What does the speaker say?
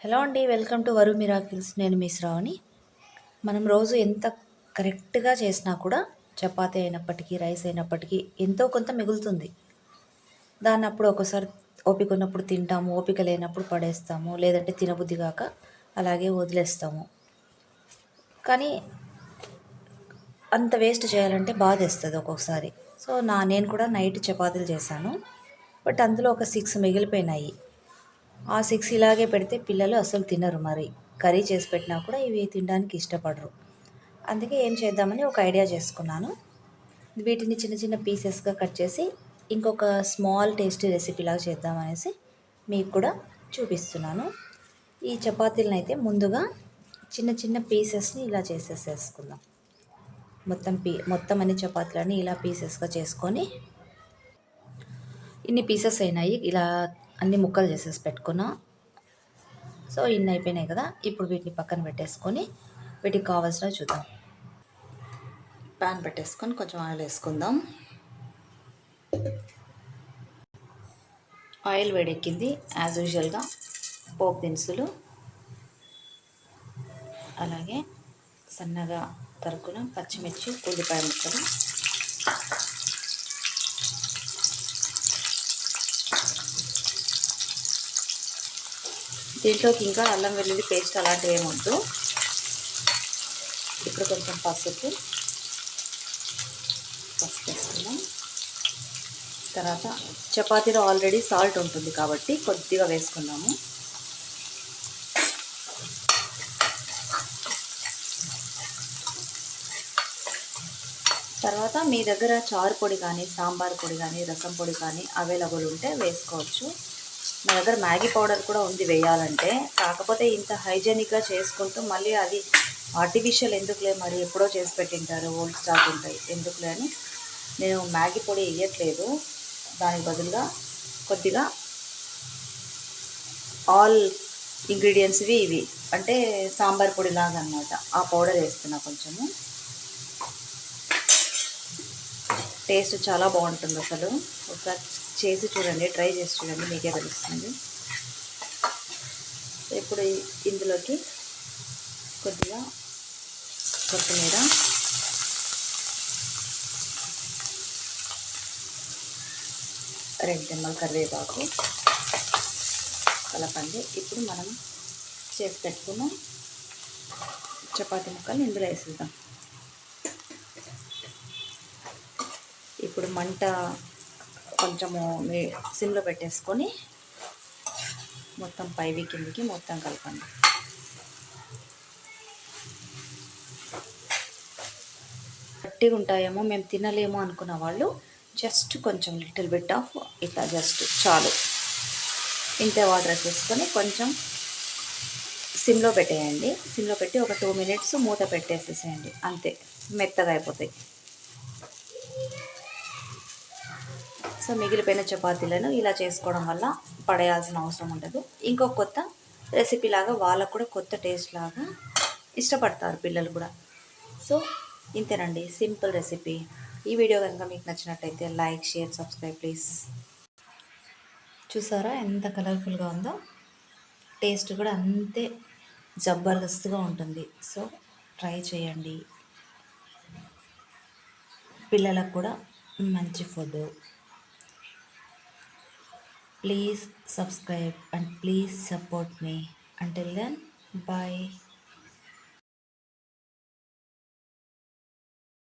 Hello అండి welcome to వరు miracles. నేను మీ శ్రావణి. మనం రోజు ఎంత కరెక్ట్గా చేసినా కూడా చపాతీ అయినప్పటికీ రైస్ అయినప్పటికీ ఎంతో కొంత మిగులుతుంది. దాన్ని అప్పుడు ఒకసారి ఓపిక ఉన్నప్పుడు తింటాము ఓపిక లేనప్పుడు పడేస్తాము లేదంటే తినబుద్ధి కాక అలాగే వదిలేస్తాము. కానీ అంత వేస్ట్ చేయాలంటే బాధేస్తుంది ఒక్కొక్కసారి. సో నా నేను కూడా నైట్ చపాతీలు చేశాను. బట్ అందులో ఒక సిక్స్ మిగిలిపోయినాయి. ఆ సిక్స్ ఇలాగే పెడితే పిల్లలు అసలు తినరు మరి. కర్రీ చేసి పెట్టినా కూడా ఇవి తినడానికి ఇష్టపడరు. అందుకే ఏం చేద్దామని ఒక ఐడియా చేసుకున్నాను. వీటిని చిన్న చిన్న పీసెస్గా కట్ చేసి ఇంకొక స్మాల్ టేస్టీ రెసిపీలాగా చేద్దామనేసి మీకు కూడా చూపిస్తున్నాను. ఈ చపాతీలను అయితే ముందుగా చిన్న చిన్న పీసెస్ని ఇలా చేసేసేసుకుందాం. మొత్తం పీ మొత్తం అన్ని చపాతీలని ఇలా పీసెస్గా చేసుకొని ఇన్ని పీసెస్ అయినాయి. ఇలా అన్ని ముక్కలు చేసేసి పెట్టుకున్నా. సో ఇన్ని అయిపోయినాయి కదా ఇప్పుడు వీటిని పక్కన పెట్టేసుకొని వీటికి కావాల్సినవి చూద్దాం. ప్యాన్ పెట్టేసుకొని కొంచెం ఆయిల్ వేసుకుందాం. ఆయిల్ వేడెక్కింది యాజ్ యూజువల్గా పోపు దినుసులు అలాగే సన్నగా తరుకున పచ్చిమిర్చి ఉల్లిపాయ ముక్కలు. దీంట్లోకి ఇంకా అల్లం వెల్లుల్లి పేస్ట్ అలాంటివి ఏమొద్దు ఇప్పుడు కొంచెం పసుపు. పసుపు వేసుకుందాం. తర్వాత చపాతీలో ఆల్రెడీ సాల్ట్ ఉంటుంది కాబట్టి కొద్దిగా వేసుకున్నాము. తర్వాత మీ దగ్గర చారు పొడి కానీ సాంబార్ పొడి కానీ రసం పొడి కానీ అవైలబుల్ ఉంటే వేసుకోవచ్చు. మా దగ్గర మ్యాగీ పౌడర్ కూడా ఉంది వేయాలంటే. కాకపోతే ఇంత హైజెనిక్గా చేసుకుంటూ మళ్ళీ అది ఆర్టిఫిషియల్ ఎందుకులే మరి ఎప్పుడో చేసి పెట్టింటారు ఓల్డ్ స్టాక్ ఉంటాయి ఎందుకులే అని నేను మ్యాగీ పొడి వేయట్లేదు. దానికి బదులుగా కొద్దిగా ఆల్ ఇంగ్రీడియంట్స్వి ఇవి అంటే సాంబార్ పొడి లాగా అనమాట ఆ పౌడర్ వేస్తున్నా కొంచెము. టేస్ట్ చాలా బాగుంటుంది అసలు. ఒకసారి చేసి చూడండి ట్రై చేసి చూడండి మీకే తెలుస్తుంది. ఇప్పుడు ఇందులోకి కొద్దిగా కొత్తిమీర. రెండు దెమ్మల కరివేపాకు. కలపండి. ఇప్పుడు మనం చేసి పెట్టుకున్న చపాతి ముక్కలు ఇందులో వేసేద్దాం. ఇప్పుడు మంట కొంచెము సిమ్లో పెట్టేసుకొని మొత్తం పైవి కిందికి మొత్తం కలపండి. గట్టిగా ఉంటాయేమో మేము తినలేము అనుకున్న వాళ్ళు జస్ట్ కొంచెం లిటిల్ బిట్ ఆఫ్ ఇట్లా జస్ట్ చాలు. ఇంతే వాటర్ వేసేసుకొని కొంచెం సిమ్లో పెట్టేయండి. సిమ్లో పెట్టి ఒక టూ మినిట్స్ మూత పెట్టేసేసేయండి. అంతే మెత్తగా అయిపోతాయి. సో మిగిలిపోయిన చపాతీలను ఇలా చేసుకోవడం వల్ల పడేయాల్సిన అవసరం ఉండదు. ఇంకొక కొత్త రెసిపీ లాగా వాళ్ళకు కూడా కొత్త టేస్ట్ లాగా ఇష్టపడతారు పిల్లలు కూడా. సో ఇంతేనండి సింపుల్ రెసిపీ ఈ వీడియో కనుక మీకు నచ్చినట్టయితే లైక్ షేర్ సబ్స్క్రైబ్ ప్లీజ్. చూసారా ఎంత కలర్ఫుల్గా ఉందో? టేస్ట్ కూడా అంతే జబర్దస్త్గా ఉంటుంది. సో ట్రై చేయండి. పిల్లలకు కూడా మంచి food. Please subscribe and please support me. Until then bye